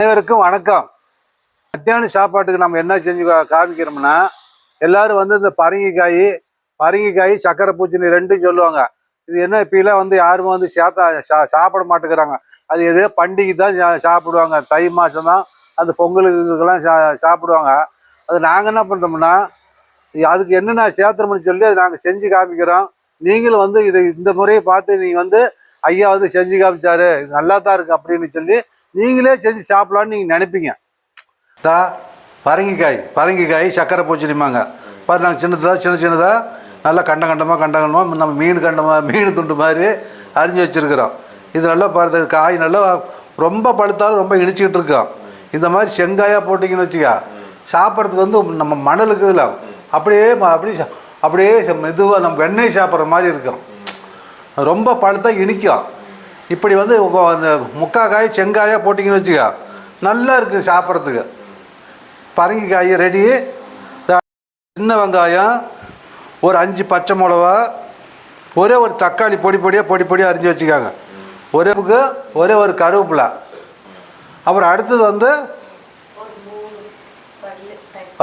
அனைவருக்கும் வணக்கம். மத்தியான சாப்பாட்டுக்கு நம்ம என்ன செஞ்சு காமிக்கிறோம்னா எல்லாரும் வந்து இந்த பரங்கிக்காய் பரங்கிக்காய் சக்கரை பூச்சினி ரெண்டும் சொல்லுவாங்க. இது என்ன இப்பெல்லாம் வந்து யாருமே வந்து சேர்த்தா சா- சாப்பிட மாட்டேங்கிறாங்க. அது எதோ பண்டிகை தான் சா- சாப்பிடுவாங்க. தை மாதம் தான் அந்த பொங்கலுக்கெல்லாம் சா சாப்பிடுவாங்க. அது நாங்கள் என்ன பண்ணுறோம்னா அதுக்கு என்னென்ன சேர்த்துறோம்னு சொல்லி அதை நாங்கள் செஞ்சு காமிக்கிறோம். நீங்களும் வந்து இதை இந்த முறையை பார்த்து நீங்கள் வந்து ஐயா வந்து செஞ்சு காமிச்சாரு. நல்லா தான் இருக்கு அப்படின்னு சொல்லி நீங்களே செஞ்சு சாப்பிடலான்னு நீங்கள் நினைப்பீங்க. தா பரங்கிக்காய் பரங்கிக்காய் சக்கரை பூச்சணிமாங்க பாரு நாங்கள் சின்னதாக சின்ன சின்னதாக நல்லா கண்ட கண்டமாக கண்ட கண்டமாக நம்ம மீன் கண்டமாக மீன் துண்டு மாதிரி அரிஞ்சு வச்சுருக்குறோம். இது நல்லா பாருது காய் நல்லா ரொம்ப பழுத்தாலும் ரொம்ப இனிச்சிக்கிட்டு இருக்கோம். இந்த மாதிரி செங்காயாக போட்டிங்கன்னு வச்சுக்கா சாப்பிட்றதுக்கு வந்து நம்ம மணலுக்கு இதில் அப்படியே அப்படியே அப்படியே மெதுவாக நம்ம வெண்ணெய் சாப்பிட்ற மாதிரி இருக்கும். ரொம்ப பழுத்தா இனிக்கும். இப்படி வந்து அந்த முக்கா காய் செங்காயாக போட்டிங்கன்னு வச்சுக்கோ நல்லா இருக்குது சாப்பிட்றதுக்கு. பரங்கிக்காய் ரெடி சின்ன வெங்காயம் ஒரு அஞ்சு பச்சை மிளவா ஒரே ஒரு தக்காளி பொடி பொடியாக பொடி பொடியாக அரிஞ்சு வச்சுக்காங்க. ஒரே புக்கு ஒரே ஒரு கருவேப்பிலை. அப்புறம் அடுத்தது வந்து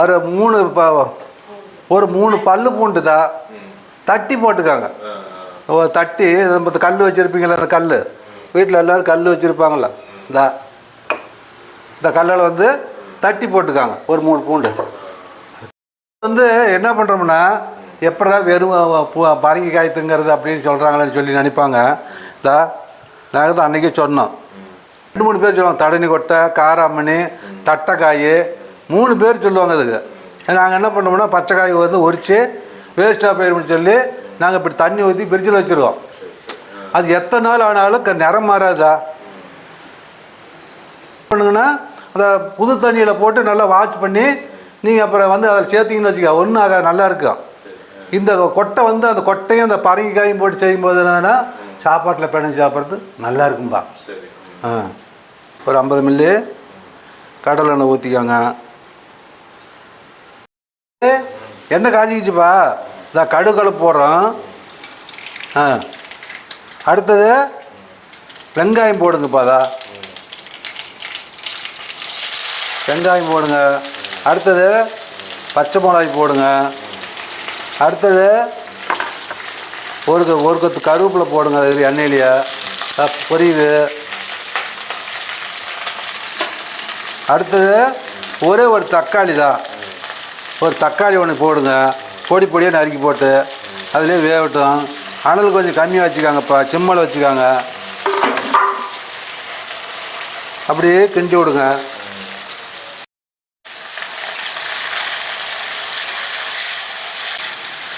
ஒரு மூணு ஒரு மூணு பல்லு பூண்டு தான் தட்டி போட்டுக்காங்க. தட்டி நம்ம கல் வச்சுருப்பீங்களா அந்த கல் வீட்டில் எல்லோரும் கல் வச்சுருப்பாங்களா? இந்த. இந்த கல்லில் வந்து தட்டி போட்டுக்காங்க ஒரு மூணு பூண்டு. வந்து என்ன பண்ணுறோம்னா எப்படா வெறும் பூ பரங்கிக்காய் திங்கிறது அப்படின்னு சொல்கிறாங்களேன்னு சொல்லி நினைப்பாங்க. இந்த நாங்கள் தான் அன்றைக்கே சொன்னோம். ரெண்டு மூணு பேர் சொல்லுவாங்க தடனி கொட்டை காராமணி தட்டைக்காய். மூணு பேர் சொல்லுவாங்க அதுக்கு நாங்கள் என்ன பண்ணோம்னா பச்சைக்காய் வந்து உரித்து வேஸ்ட்டாக போயிரும்னு சொல்லி நாங்கள் இப்படி தண்ணி ஊற்றி ஃப்ரிட்ஜில் வச்சுருவோம் அது எத்தனை நாள் ஆனாலும் க- நிறம் மாறாதா? பண்ணுங்கன்னா அந்த புது தண்ணியில் போட்டு நல்லா வாஷ் பண்ணி நீங்கள் அப்புறம் வந்து அதில் சேர்த்திங்கன்னு வச்சுக்க ஒன்றும் ஆகாது நல்லா இருக்கும். இந்த கொட்டை வந்து அந்த கொட்டையும் அந்த பரங்கிக்காயும் போட்டு செய்யும்போது என்னன்னா சாப்பாட்டில் பிணைஞ்சு சாப்பிட்றது நல்லா இருக்கும்பா. ஆ. ஒரு ஐம்பது மில்லி கடலை எண்ணெய் ஊற்றிக்கோங்க எண்ணெய் காஞ்சிக்கிச்சுப்பா? இந்த கடுகளை போடுறோம். ஆ. அடுத்தது வெங்காயம் போடுங்கப்பா அதா வெங்காயம் போடுங்க. அடுத்தது பச்சை மிளகாய் போடுங்க. அடுத்தது ஒரு க- ஒரு கொத்து கருவேப்பிலை போடுங்க. அது எண்ணெயிலேயே. பொரியுது அடுத்தது ஒரே ஒரு தக்காளி தான் ஒரு தக்காளி ஒன்று போடுங்க. பொடி பொடியாக நறுக்கி போட்டு அதிலே வேகட்டும். அனல் கொஞ்சம் கம்மியாக வச்சுக்காங்கப்பா சிம்மலை வச்சுக்காங்க. அப்படியே கிண்டி விடுங்க.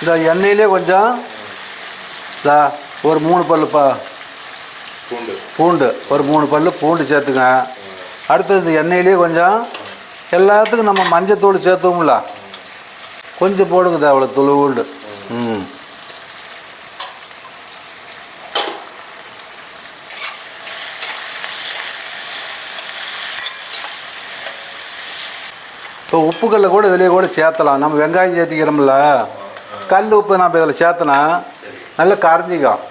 இந்த எண்ணெயிலே கொஞ்சம் இதா ஒரு மூணு பல்லுப்பா. பூண்டு. பூண்டு ஒரு மூணு பல்லு பூண்டு சேர்த்துங்க அடுத்தது இந்த எண்ணெயிலே கொஞ்சம் எல்லாத்துக்கும் நம்ம மஞ்சத்தூள் சேர்த்துவோம்ல கொஞ்சம் போடுங்க அவ்வளோ துளுவுண்டு ம். இப்போ உப்புக்கல்ல கூட இதிலேயே கூட சேர்த்தலாம். நம்ம வெங்காயம் சேர்த்திக்கிறோம்ல. கல் உப்பு நம்ம இதில் சேர்த்தனா நல்லா கரைஞ்சிக்கும்.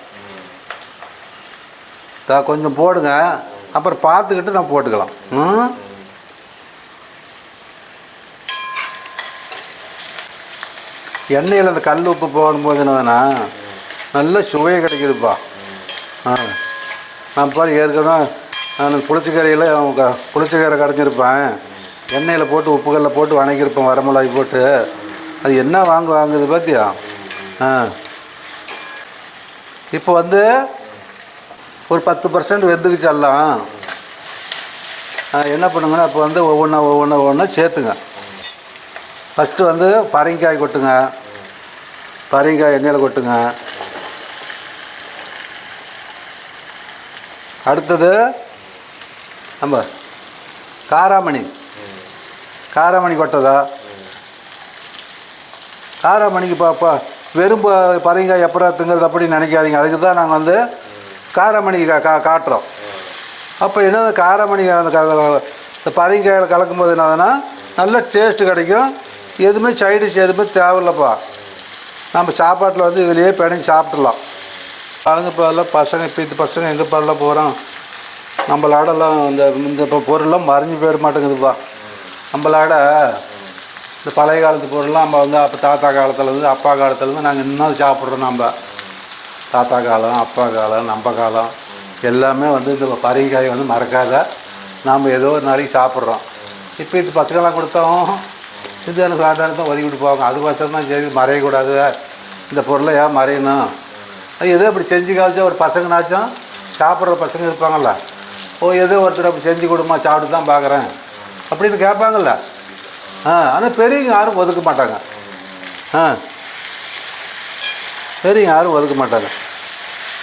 கொஞ்சம் போடுங்க. அப்புறம் பார்த்துக்கிட்டு நம்ம போட்டுக்கலாம். ம்? எண்ணெயில் அந்த கல் உப்பு போடும்போது என்னதுன்னா நல்ல சுவையை கிடைக்குதுப்பா. ஆ. நான் பாரு ஏற்கனவே நான் புளிச்சக்கரையில் புளிச்சக்கரை கடைஞ்சிருப்பேன். எண்ணெயில் போட்டு உப்புகளில் போட்டு வணக்கியிருப்பேன் வரமிளகாய் போட்டு. அது என்ன வாங்க வாங்குது பார்த்தியா ஆ. இப்போ வந்து ஒரு பத்து பர்சன்ட் வெந்துக்குச்செல்லாம் என்ன பண்ணுங்கன்னா இப்போ வந்து ஒவ்வொன்றா ஒவ்வொன்றா ஒவ்வொன்றா சேர்த்துங்க. ஃபஸ்ட்டு வந்து பரங்கிக்காய் கொட்டுங்க. பரங்கிக்காய் எண்ணெயில் கொட்டுங்க. அடுத்தது நம்ம காராமணி. காராமணி கொட்டதா? காராமணிக்கு பாப்பா வெறும் ப- பரங்கிக்காய் எப்படா திங்கிறது அப்படின்னு நினைக்காதீங்க. அதுக்கு தான் நாங்கள் வந்து காராமணிக்கு கா கா காட்டுறோம். அப்போ என்ன காராமணி அந்த க- இந்த பரங்கிக்காயில் கலக்கும்போது என்னதுன்னா நல்ல டேஸ்ட்டு கிடைக்கும். எதுவுமே சைடிஷ் எதுவுமே தேவையில்லப்பா. நம்ம சாப்பாட்டில் வந்து இதுலேயே பிணைஞ்சு சாப்பிட்றலாம் பாருங்க இப்போ எல்லாம் பசங்க இப்போ இது பசங்க எங்கே பாருல போகிறோம் நம்மளாடெல்லாம் இந்த இந்த இப்போ பொருள்லாம் மறைஞ்சு போயிட மாட்டேங்குதுப்பா. நம்மளாட இந்த பழைய காலத்து பொருள்லாம் நம்ம வந்து அப்போ தாத்தா காலத்துலேருந்து அப்பா காலத்துலேருந்து நாங்கள் இன்னும் சாப்பிட்றோம் நம்ம தாத்தா காலம் அப்பா காலம் நம்ம காலம் எல்லாமே வந்து இந்த பறவைக்காய் வந்து மறக்காத நாம் ஏதோ ஒரு நாளைக்கு சாப்பிட்றோம். இப்போ இது பசங்களாம் கொடுத்தோம். இது சாதாரணத்தை ஒதுக்கிட்டு போவாங்க. அது பசங்க தான் சரி மறையக்கூடாது. இந்த பொருளை ஏன் மறையணும்? அது எதோ இப்படி செஞ்சு காமிச்சா ஒரு பசங்கனாச்சும் சாப்பிட்ற பசங்க இருப்பாங்கள்ல ஓ ஏதோ ஒருத்தர் அப்படி செஞ்சு கொடுமா சாப்பிட்டு தான் பார்க்குறேன். அப்படின்னு கேட்பாங்கல்ல. ஆ ஆனால் பெரியவங்க யாரும் ஒதுக்க மாட்டாங்க. ஆ பெரியவங்க யாரும் ஒதுக்க மாட்டாங்க.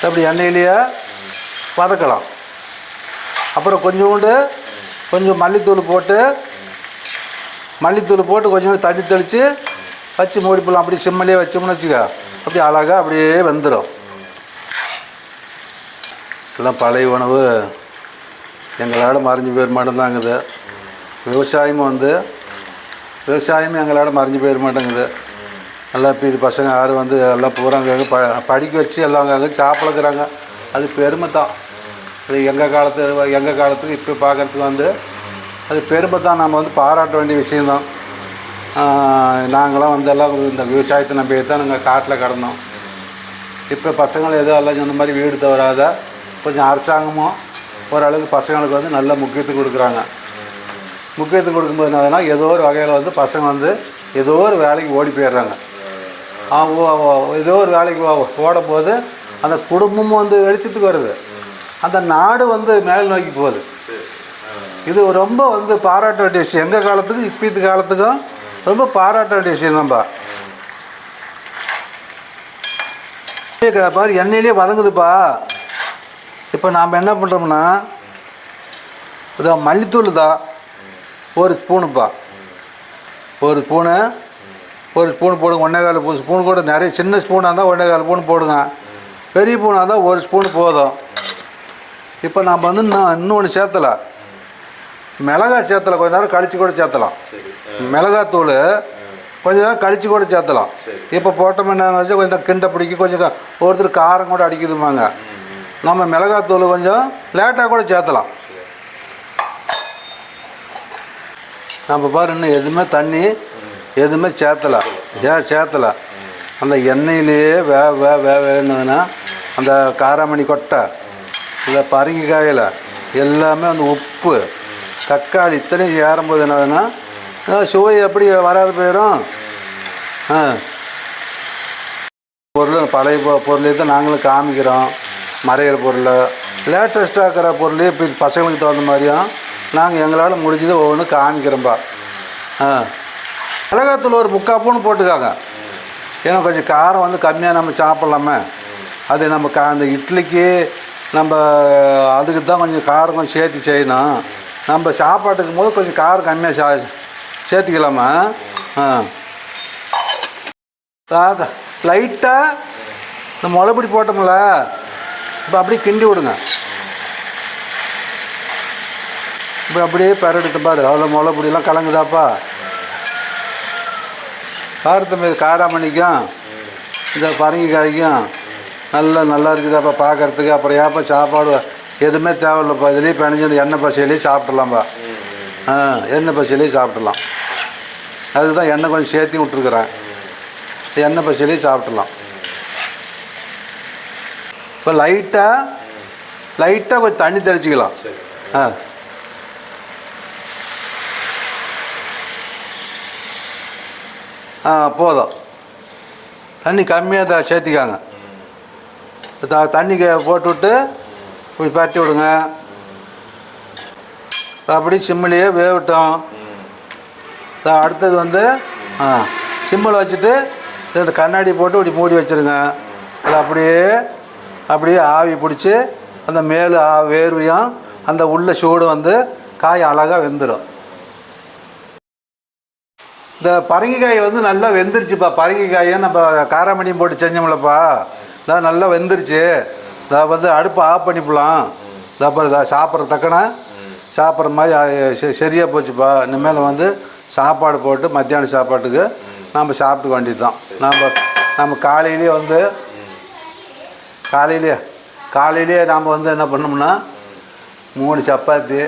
அப்படி எண்ணெயிலேயே வதக்கலாம். அப்புறம் கொஞ்சோண்டு கொஞ்சம் மல்லித்தூள் போட்டு மல்லித்தூள் போட்டு கொஞ்சம் தண்ணி தெளித்து வச்சு மூடி போடலாம். அப்படி சிம்மலே வச்சோம்னு வச்சுக்கோ. அப்படி அழகாக அப்படியே வந்துடும் எல்லாம் பழைய உணவு. எங்களோட மறைஞ்சு போயிட மாட்டேந்தாங்குது விவசாயமும் வந்து விவசாயமும் எங்களோட மறைஞ்சு போயிட மாட்டேங்குது. எல்லாம் இப்போ இது பசங்க யாரும் வந்து எல்லாம் பூரா ப படிக்க வச்சு எல்லாம் அங்கே சாப்பிடுக்கிறாங்க அது பெருமை தான் எங்கள் காலத்து எங்கள் காலத்துக்கு இப்போ பார்க்குறதுக்கு வந்து அது பெருமை தான் நம்ம வந்து பாராட்ட வேண்டிய விஷயந்தான் நாங்களாம் வந்து எல்லாம் இந்த விவசாயத்தை நம்பி தான் நாங்கள் காட்டில் கிடந்தோம். இப்போ பசங்களை எதுவும் எல்லாம் சொன்ன மாதிரி வீடு தவறாத கொஞ்சம் அரசாங்கமும் ஓரளவுக்கு பசங்களுக்கு வந்து நல்ல முக்கியத்துவம் கொடுக்குறாங்க. முக்கியத்துவம் கொடுக்கும்போது என்னதுன்னா ஏதோ ஒரு வகையில் வந்து பசங்க வந்து ஏதோ ஒரு வேலைக்கு ஓடி போயிடுறாங்க. ஏதோ ஒரு வேலைக்கு ஓ- ஓடும்போது அந்த குடும்பமும் வந்து வெளிச்சத்துக்கு வருது. அந்த நாடு வந்து மேல் நோக்கி போகுது. இது ரொம்ப வந்து பாராட்ட வேண்டிய விஷயம். எங்கள் காலத்துக்கும் இப்பீத்து காலத்துக்கும் ரொம்ப பாராட்ட வேண்டிய விஷயம் தான்ப்பா பாரு எண்ணெயிலே வதங்குதுப்பா. இப்போ நாம் என்ன பண்ணுறோம்னா இதோ மல்லித்தூள் தான் ஒரு ஸ்பூனுப்பா. ஒரு ஸ்பூனு ஒரு ஸ்பூன் போடுங்க ஒன்றே கால் ஸ்பூன். கூட நிறைய சின்ன ஸ்பூனாக இருந்தால் ஒன்றே கால் ஸ்பூன் போடுங்க. பெரிய ஸ்பூனாக இருந்தால் ஒரு ஸ்பூன் போதும். இப்போ நாம் வந்து இன்னும் இன்னொன்று சேர்த்தலை. மிளகாய் சேர்த்தலை கொஞ்ச நேரம் கழிச்சு கூட சேர்த்தலாம். சரி மிளகாத்தூள் கொஞ்ச நேரம் கழிச்சு கூட சேர்த்தலாம். சரி. இப்போ போட்டோம் என்ன வச்சு கொஞ்சம் கிண்ட பிடிக்க கொஞ்சம் ஒருத்தர் காரம் கூட அடிக்குதுமாங்க நம்ம மிளகாத்தூள் கொஞ்சம் லேட்டாக கூட சேர்த்தலாம். நம்ம பாரு இன்னும் எதுவுமே தண்ணி எதுவுமே சேர்த்தலை. ஏன் சேர்த்தலை? அந்த எண்ணெயிலேயே வே வே வே வேணுதுன்னா அந்த காராமணி கொட்டை இந்த பரங்கிக்காயில் எல்லாமே அந்த உப்பு தக்காளி இத்தனையும் ஏறும்போது என்னதுன்னா சுவை எப்படி வராது போயிடும் ஆ. பொருள் பழைய பொ- பொருளே தான் நாங்களும் காமிக்கிறோம். மறையிற பொருள். லேட்டஸ்ட்டாக இருக்கிற பொருளே இப்போ பசங்களுக்கு தகுந்த மாதிரியும் நாங்கள் எங்களால் முடிஞ்சது ஒவ்வொன்றும் காமிக்கிறோம்பா. ஆ. மிளகாத்தூள் ஒரு முக்கால் பூன்னு போட்டுக்காங்க. ஏன்னா கொஞ்சம் காரம் வந்து கம்மியாக நம்ம சாப்பிட்லாமே. அது நம்ம கா அந்த இட்லிக்கு நம்ம அதுக்கு தான் கொஞ்சம் காரம் கொஞ்சம் சேர்த்து செய்யணும். நம்ம சாப்பாட்டுக்கும் போது கொஞ்சம் காரம் கம்மியாக சா சேர்த்துக்கலாமா? ஆ. லைட்டாக இந்த முளைப்பிடி போட்டோம்ல இப்போ அப்படியே கிண்டி விடுங்க. இப்போ அப்படியே பெரடுத்து பாரு அவ்வளோ முளைப்பிடிலாம் கலங்குதாப்பா. காரத்து காராமணிக்கும் இந்த பரங்கிக்காய்க்கும் நல்லா நல்லா இருக்குதாப்பா பார்க்கறதுக்கு அப்புறம் ஏப்பா சாப்பாடு எதுவுமே தேவையில்லைப்பா. இதுலேயே பிணைஞ்சு எண்ணெய் பசையிலேயே சாப்பிட்றலாம்ப்பா ஆ எண்ணெய் பசையிலேயே சாப்பிட்றலாம் அதுதான் எண்ணெய் கொஞ்சம் சேர்த்து விட்ருக்குறேன் எண்ணெய் பசையிலேயே சாப்பிட்றலாம் இப்போ லைட்டாக லைட்டாக கொஞ்சம் தண்ணி தெளிச்சிக்கலாம். ஆ. ஆ போதும். தண்ணி கம்மியாக த சேர்த்திக்காங்க. தண்ணி க- போய் விட்டு பரட்டி விடுங்க அப்படி சிம்மிலேயே வேகட்டும். அடுத்தது வந்து சிம்மில் வச்சுட்டு இந்த கண்ணாடி போட்டு இப்படி மூடி வச்சுருங்க. அது அப்படியே அப்படியே ஆவி பிடிச்சி அந்த மேல் வேர்வையும் அந்த உள்ள சூடு வந்து காய் அழகாக வெந்துடும் இந்த பரங்கிக்காய் வந்து நல்லா வெந்துருச்சுப்பா. பரங்கிக்காயை நம்ம காராமணியும் போட்டு செஞ்சோம்லப்பா. இதான் நல்லா வெந்துருச்சு. இதை வந்து அடுப்பை ஆஃப் பண்ணிப்பலாம். இதை இதை சாப்பிட்ற தக்கன சாப்பிட்ற மாதிரி சரியாக போச்சுப்பா. இனிமேல் வந்து சாப்பாடு போட்டு மத்தியான சாப்பாட்டுக்கு நம்ம சாப்பிட்டுக்க வேண்டியது தான் நம்ம நம்ம காலையிலேயே வந்து காலையிலேயே காலையிலேயே நாம் வந்து என்ன பண்ணோம்னா மூணு சப்பாத்தி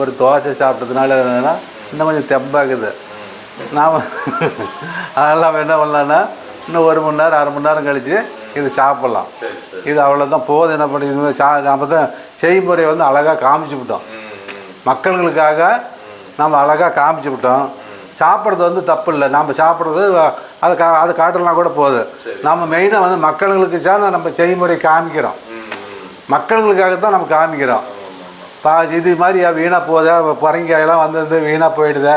ஒரு தோசை சாப்பிட்டதுனால இன்னும் கொஞ்சம் தெம்பாக்குது நாம் அதெல்லாம் என்ன பண்ணலான்னா இன்னும் ஒரு மணி நேரம் அரை மணி நேரம் கழித்து இது சாப்பிட்லாம். இது அவ்வளோதான் போதும் என்ன பண்ணி இது சா நம்ம தான் செய்முறை வந்து அழகாக காமிச்சு விட்டோம். மக்கள்களுக்காக மக்களுங்களுக்காக நம்ம அழகாக காமிச்சு விட்டோம். சாப்பிட்றது வந்து தப்பு இல்லை. நம்ம சாப்பிட்றது அது கா அது காட்டலாம் கூட போகுது நம்ம மெயினாக வந்து மக்களுங்களுக்கு தான் நம்ம செய்முறை காமிக்கிறோம். மக்கள்களுக்காக மக்களுங்களுக்காக தான் நம்ம காமிக்கிறோம். பா இது மாதிரி வீணாக போதா? பரங்கிக்காயெல்லாம் வந்து வீணாக போயிடுதே?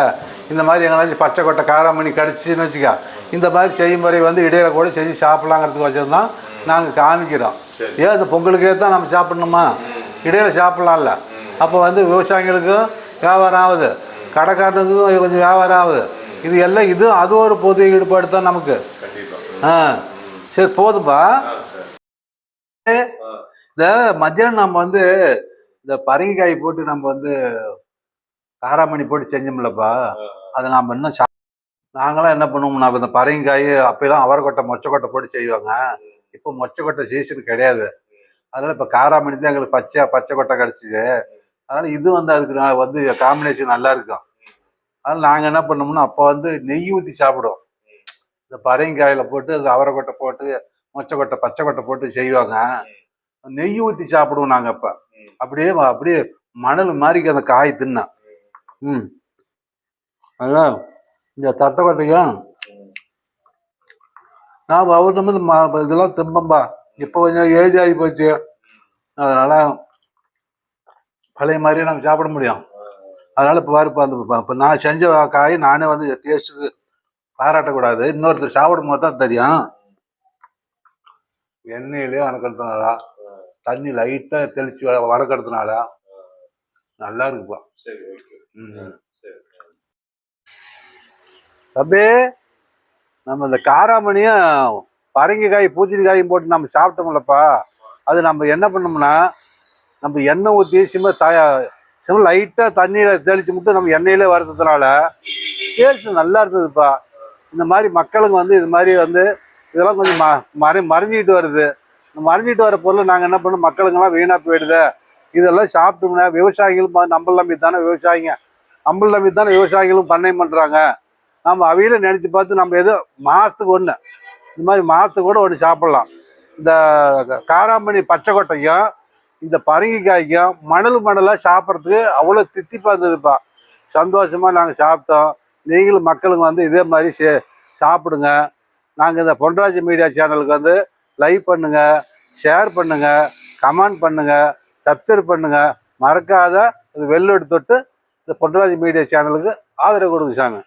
இந்த மாதிரி எங்கேனாச்சும் பச்சை கொட்டை காராமணி கடிச்சின்னு வச்சுக்கா. இந்த மாதிரி செய்முறை வந்து இடையில கூட செஞ்சு சாப்பிட்லாங்கிறதுக்கு வச்சது தான் நாங்கள் காமிக்கிறோம். ஏன் இந்த பொங்கலுக்கே தான் நம்ம சாப்பிட்ணுமா? இடையில சாப்பிட்லாம்ல. அப்போ வந்து விவசாயிகளுக்கும் வியாபாரம் ஆகுது. கடைக்காரனுக்கும் கொஞ்சம் வியாபாரம் ஆகுது. இது எல்லாம் இது அது ஒரு பொது ஈடுபாடு தான் நமக்கு. ஆ சரி போதும்பா. இந்த மத்தியானம் நம்ம வந்து இந்த பரங்கிக்காய் போட்டு நம்ம வந்து காராமணி போட்டு செஞ்சோம்லப்பா. அதை நாம் இன்னும் நாங்களாம் என்ன பண்ணுவோம்னா இந்த பரங்கிக்காய் அப்பெல்லாம் அவரைக்கொட்டை மொச்சக்கொட்டை போட்டு செய்வாங்க. இப்போ மொச்சக்கொட்டை சீசன் கிடையாது. அதனால இப்போ காராமணி தான் எங்களுக்கு பச்சை பச்சை கொட்டை கிடச்சிது. அதனால இது வந்து அதுக்கு வந்து காம்பினேஷன் நல்லா இருக்கும். அதனால நாங்கள் என்ன பண்ணோம்னா அப்போ வந்து நெய் ஊற்றி சாப்பிடுவோம். இந்த பரங்காயில் போட்டு அது அவரைக்கொட்டை போட்டு மொச்சக்கொட்டை பச்சை கொட்டை போட்டு செய்வாங்க. நெய் ஊற்றி சாப்பிடுவோம் நாங்கள் அப்போ. அப்படியே அப்படியே மணல் மாதிரி அந்த காய் தின்னா ம். அதான். இந்த தட்டைக்கொட்டையும் நான் அவர் நம்ம இந்த ம- இதெல்லாம் திம்பம்பா இப்போ கொஞ்சம் ஏஜ் ஆகி போச்சு. அதனால பழைய மாதிரியே நம்ம சாப்பிட முடியும். அதனால இப்போ பாருப்பா அந்த இப்போ நான் செஞ்ச காய் நானே வந்து டேஸ்ட்டுக்கு பாராட்டக்கூடாது. இன்னொருத்தர் சாப்பிடும் போது தான் தெரியும். எண்ணெயிலே வணக்கிறதுனால தண்ணி லைட்டாக தெளிச்சு வ- வதக்கறதுனால நல்லா இருக்குப்பா. சரி ஓகே ம். தம்பி நம்ம இந்த காராமணியும் பரங்கிக்காய் பூச்சணிக்காயும் போட்டு நம்ம சாப்பிட்டோம்லப்பா. அது நம்ம என்ன பண்ணோம்னா நம்ம எண்ணெய் ஊற்றி சிம்ம தயா சிம்ம லைட்டாக தண்ணியில் தெளித்து மட்டும் நம்ம எண்ணெயிலே வறுத்ததுனால டேஸ்ட் நல்லா இருந்ததுப்பா. இந்த மாதிரி மக்களுக்கு வந்து இது மாதிரி வந்து இதெல்லாம் கொஞ்சம் ம மறை மறைஞ்சிக்கிட்டு வருது. மறைஞ்சிட்டு வர பொருளை நாங்கள் என்ன பண்ணோம் மக்களுங்கெல்லாம் வீணாக போயிடுது. இதெல்லாம் சாப்பிட்டோம்னா விவசாயிகளும் நம்மள நம்பி தானே விவசாயிங்க. நம்மள நம்பி தானே விவசாயிகளும் பண்ணை பண்ணுறாங்க நம்ம அவையில நினச்சி பார்த்து நம்ம ஏதோ மாதத்துக்கு ஒன்று இந்த மாதிரி மாதத்துக்கு கூட ஒன்று சாப்பிட்லாம். இந்த காராமணி பச்சை கொட்டையும் இந்த பரங்கிக்காய்க்கும் மணல் மணலாக சாப்பிட்றதுக்கு அவ்வளோ தித்திப்பாக இருந்ததுப்பா. சந்தோஷமாக நாங்கள் சாப்பிட்டோம். நீங்களும் மக்களுங்க வந்து இதே மாதிரி சே சாப்பிடுங்க. நாங்கள் இந்த பொன்ராஜ் மீடியா சேனலுக்கு வந்து லைக் பண்ணுங்கள் ஷேர் பண்ணுங்கள் கமெண்ட் பண்ணுங்கள் சப்ஸ்கிரைப் பண்ணுங்கள் மறக்காத இது வெள்ளோடு தொட்டு இந்த பொன்ராஜ் மீடியா சேனலுக்கு ஆதரவு கொடுங்க சாமி.